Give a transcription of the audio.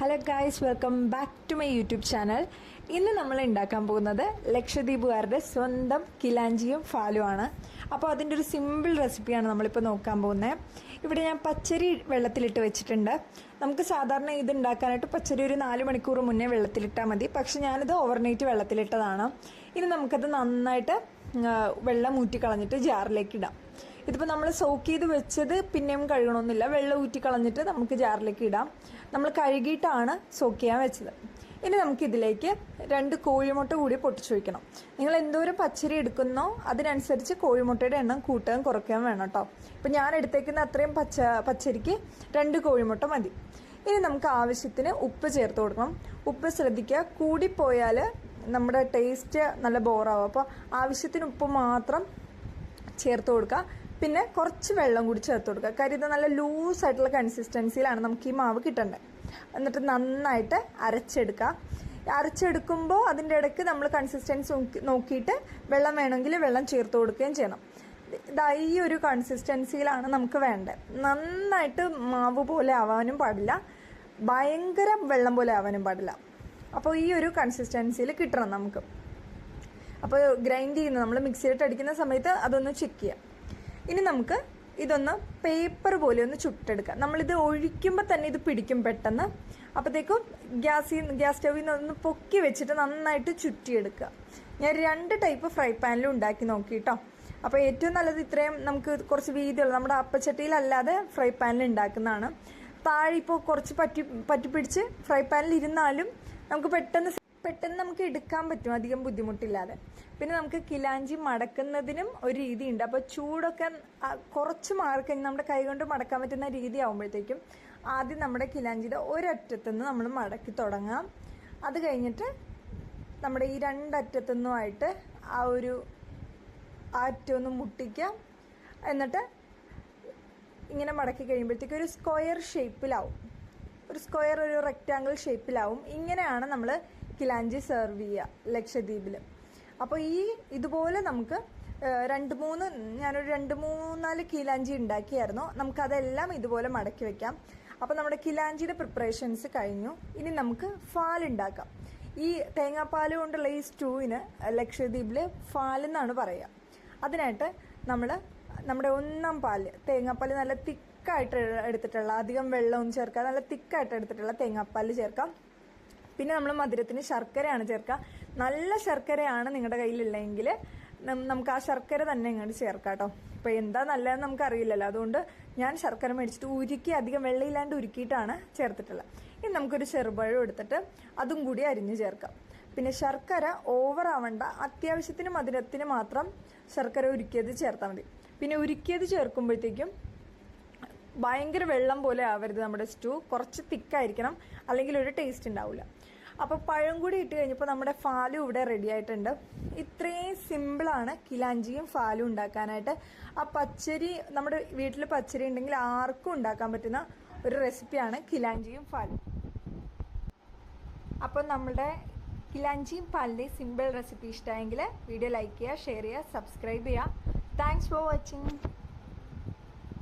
Hello guys welcome back to my YouTube channel ഇന്ന് നമ്മൾ ഉണ്ടാക്കാൻ പോകുന്നത് ലക്ഷദ്വീപുകാരുടെ സ്വന്തം കിലാഞ്ചിയും ആണ്. അപ്പോൾ അതിന്റെ ഒരു സിമ്പിൾ റെസിപ്പിയാണ് നമ്മളിപ്പോൾ നോക്കാൻ പോകുന്നത്. ഇവിടെ ഞാൻ പച്ചരി വെള്ളത്തിലിട്ട് വെച്ചിട്ടുണ്ട്. നമുക്ക് സാധാരണ ഇത് ഉണ്ടാക്കാനായിട്ട് പച്ചരി ഒരു നാല് മണിക്കൂർ മുന്നേ വെള്ളത്തിലിട്ടാൽ മതി. പക്ഷെ ഞാനിത് ഓവർനൈറ്റ് വെള്ളത്തിലിട്ടതാണ്. ഇനി നമുക്കത് നന്നായിട്ട് വെള്ളം ഊറ്റിക്കളഞ്ഞിട്ട് ജാറിലേക്ക് ഇടാം. ഇതിപ്പോൾ നമ്മൾ സോക്ക് ചെയ്ത് വെച്ചത് പിന്നെയും കഴുകണമെന്നില്ല വെള്ളം ഊറ്റി കളഞ്ഞിട്ട് നമുക്ക് ജാറിലേക്ക് ഇടാം. നമ്മൾ കഴുകിയിട്ടാണ് സോക്ക് ചെയ്യാൻ വെച്ചത്. ഇനി നമുക്ക് ഇതിലേക്ക് രണ്ട് കോഴിമുട്ട കൂടി പൊട്ടിച്ചു വയ്ക്കണം നിങ്ങൾ എന്തോരം പച്ചരി എടുക്കുന്നോ അതിനനുസരിച്ച് കോഴിമുട്ടയുടെ എണ്ണം കൂട്ടുകയും കുറയ്ക്കുകയും വേണം കേട്ടോ. ഇപ്പം ഞാൻ എടുത്തേക്കുന്ന അത്രയും പച്ച പച്ചരിക്ക് രണ്ട് കോഴിമുട്ട മതി. ഇനി നമുക്ക് ആവശ്യത്തിന് ഉപ്പ് ചേർത്ത് കൊടുക്കണം. ഉപ്പ് ശ്രദ്ധിക്കുക. കൂടിപ്പോയാൽ നമ്മുടെ ടേസ്റ്റ് നല്ല ബോറാവും അപ്പോൾ ആവശ്യത്തിന് ഉപ്പ് മാത്രം ചേർത്ത് കൊടുക്കുക. പിന്നെ കുറച്ച് വെള്ളം കൂടി ചേർത്ത് കൊടുക്കുക. കാര്യം ഇത് നല്ല ലൂസ് ആയിട്ടുള്ള കൺസിസ്റ്റൻസിയിലാണ് നമുക്ക് ഈ മാവ് കിട്ടേണ്ടത് എന്നിട്ട് നന്നായിട്ട് അരച്ചെടുക്കുക. അരച്ചെടുക്കുമ്പോൾ അതിന്റെ ഇടയ്ക്ക് നമ്മൾ കൺസിസ്റ്റൻസ് നോക്കിയിട്ട് വെള്ളം വേണമെങ്കിൽ വെള്ളം ചേർത്ത് കൊടുക്കുകയും ചെയ്യണം. ഇതാ ഈ ഒരു കൺസിസ്റ്റൻസിയിലാണ് നമുക്ക് വേണ്ടത് നന്നായിട്ട് മാവ് പോലെ ആവാനും പാടില്ല. ഭയങ്കര വെള്ളം പോലെ ആവാനും പാടില്ല. അപ്പോൾ ഈ ഒരു കൺസിസ്റ്റൻസിയിൽ കിട്ടണം നമുക്ക്. അപ്പോൾ ഗ്രൈൻഡ് ചെയ്യുന്ന നമ്മൾ മിക്സിയിലിട്ട് അടിക്കുന്ന സമയത്ത് അതൊന്ന് ചെക്ക് ചെയ്യാം. ഇനി നമുക്ക് ഇതൊന്ന് പേപ്പർ പോലെ ഒന്ന് ചുട്ടെടുക്കാം. നമ്മളിത് ഒഴിക്കുമ്പോൾ തന്നെ ഇത് പിടിക്കും പെട്ടെന്ന്. അപ്പോഴത്തേക്കും ഗ്യാസിൽ ഗ്യാസ് സ്റ്റവിൽ നിന്ന് ഒന്ന് പൊക്കി വെച്ചിട്ട് നന്നായിട്ട് ചുറ്റിയെടുക്കുക. ഞാൻ രണ്ട് ടൈപ്പ് ഫ്രൈ പാനിലും ഉണ്ടാക്കി നോക്കി കേട്ടോ അപ്പോൾ ഏറ്റവും നല്ലത് ഇത്രയും നമുക്ക് കുറച്ച് വീതിയുള്ള നമ്മുടെ അപ്പച്ചട്ടിയിലല്ലാതെ ഫ്രൈ പാനിൽ ഉണ്ടാക്കുന്നതാണ്. താഴെ ഇപ്പോൾ കുറച്ച് പറ്റി പറ്റിപ്പിടിച്ച് ഫ്രൈ പാനിൽ ഇരുന്നാലും നമുക്ക് പെട്ടെന്ന് പെട്ടെന്ന് നമുക്ക് എടുക്കാൻ പറ്റും അധികം ബുദ്ധിമുട്ടില്ലാതെ. പിന്നെ നമുക്ക് കിലാഞ്ചി മടക്കുന്നതിനും ഒരു രീതിയുണ്ട്. അപ്പോൾ ചൂടൊക്കെ കുറച്ച് മാർക്ക് നമ്മുടെ കൈ കൊണ്ട് മടക്കാൻ പറ്റുന്ന രീതി ആകുമ്പോഴത്തേക്കും ആദ്യം നമ്മുടെ കിലാഞ്ചിയുടെ ഒരറ്റത്തുനിന്ന് നമ്മൾ മടക്കി തുടങ്ങാം. അത് കഴിഞ്ഞിട്ട് നമ്മുടെ ഈ രണ്ടറ്റത്തുനിന്നുമായിട്ട് ആ ഒരു ആ അറ്റം ഒന്ന് മുട്ടിക്കാം. എന്നിട്ട് ഇങ്ങനെ മടക്കി കഴിയുമ്പോഴത്തേക്ക് ഒരു സ്ക്വയർ ഷേപ്പിലാവും. ഒരു സ്ക്വയർ ഒരു റെക്റ്റാങ്കിൾ ഷേപ്പിലാവും. ഇങ്ങനെയാണ് നമ്മൾ കിലാഞ്ചി സെർവ് ചെയ്യുക ലക്ഷദ്വീപിൽ അപ്പോൾ ഈ ഇതുപോലെ നമുക്ക് രണ്ട് മൂന്ന് ഞാനൊരു രണ്ട് മൂന്നാൽ കിലാഞ്ചി ഉണ്ടാക്കിയായിരുന്നു. നമുക്കതെല്ലാം ഇതുപോലെ മടക്കി വെക്കാം. അപ്പോൾ നമ്മുടെ കിലാഞ്ചിയുടെ പ്രിപ്പറേഷൻസ് കഴിഞ്ഞു. ഇനി നമുക്ക് ഫാൽ ഉണ്ടാക്കാം. ഈ തേങ്ങാപ്പാൽ കൊണ്ടുള്ള ഈ സ്റ്റൂവിന് ലക്ഷദ്വീപിൽ ഫാൽ എന്നാണ് പറയുക അതിനായിട്ട് നമ്മൾ നമ്മുടെ ഒന്നാം പാൽ തേങ്ങാപ്പാൽ നല്ല തിക്കായിട്ട് എടുത്തിട്ടുള്ള അധികം വെള്ളമൊന്നും ചേർക്കാതെ നല്ല തിക്കായിട്ട് എടുത്തിട്ടുള്ള തേങ്ങാപ്പാൽ ചേർക്കാം. പിന്നെ നമ്മൾ മധുരത്തിന് ശർക്കരയാണ് ചേർക്കുക നല്ല ശർക്കരയാണ് നിങ്ങളുടെ കയ്യിലുള്ളതെങ്കിൽ നമുക്ക് ആ ശർക്കര തന്നെ ഇങ്ങോട്ട് ചേർക്കാം കേട്ടോ ഇപ്പം എന്താ നല്ലതെന്ന് നമുക്ക് അറിയില്ലല്ലോ അതുകൊണ്ട് ഞാൻ ശർക്കര മേടിച്ചിട്ട് ഉരുക്കി അധികം വെള്ളയില്ലാണ്ട് ഉരുക്കിയിട്ടാണ് ചേർത്തിട്ടുള്ളത്. ഇനി നമുക്കൊരു ചെറുപഴം എടുത്തിട്ട് അതും കൂടി അരിഞ്ഞ് ചേർക്കാം. പിന്നെ ശർക്കര ഓവർ ആവണ്ട. അത്യാവശ്യത്തിന് മധുരത്തിന് മാത്രം ശർക്കര ഉരുക്കിയത് ചേർത്താൽ മതി. പിന്നെ ഉരുക്കിയത് ചേർക്കുമ്പോഴത്തേക്കും ഭയങ്കര വെള്ളം പോലെ ആവരുത് നമ്മുടെ സ്റ്റൂ. കുറച്ച് തിക്കായിരിക്കണം. അല്ലെങ്കിൽ ഒരു ടേസ്റ്റ് ഉണ്ടാവില്ല അപ്പോൾ പഴം കൂടി ഇട്ട് കഴിഞ്ഞപ്പോൾ നമ്മുടെ ഫാലും ഇവിടെ റെഡി ആയിട്ടുണ്ട്. ഇത്രയും സിമ്പിളാണ് കിലാഞ്ചിയും ഫാലും ഉണ്ടാക്കാനായിട്ട്. ആ പച്ചരി നമ്മുടെ വീട്ടിൽ പച്ചരി ഉണ്ടെങ്കിൽ ആർക്കും ഉണ്ടാക്കാൻ പറ്റുന്ന ഒരു റെസിപ്പിയാണ് കിലാഞ്ചിയും ഫാലും. അപ്പോൾ നമ്മുടെ കിലാഞ്ചിയും പാലിന്റെ സിമ്പിൾ റെസിപ്പി ഇഷ്ടമായെങ്കിൽ വീഡിയോ ലൈക്ക് ചെയ്യുക ഷെയർ ചെയ്യുക സബ്സ്ക്രൈബ് ചെയ്യുക. Thanks for watching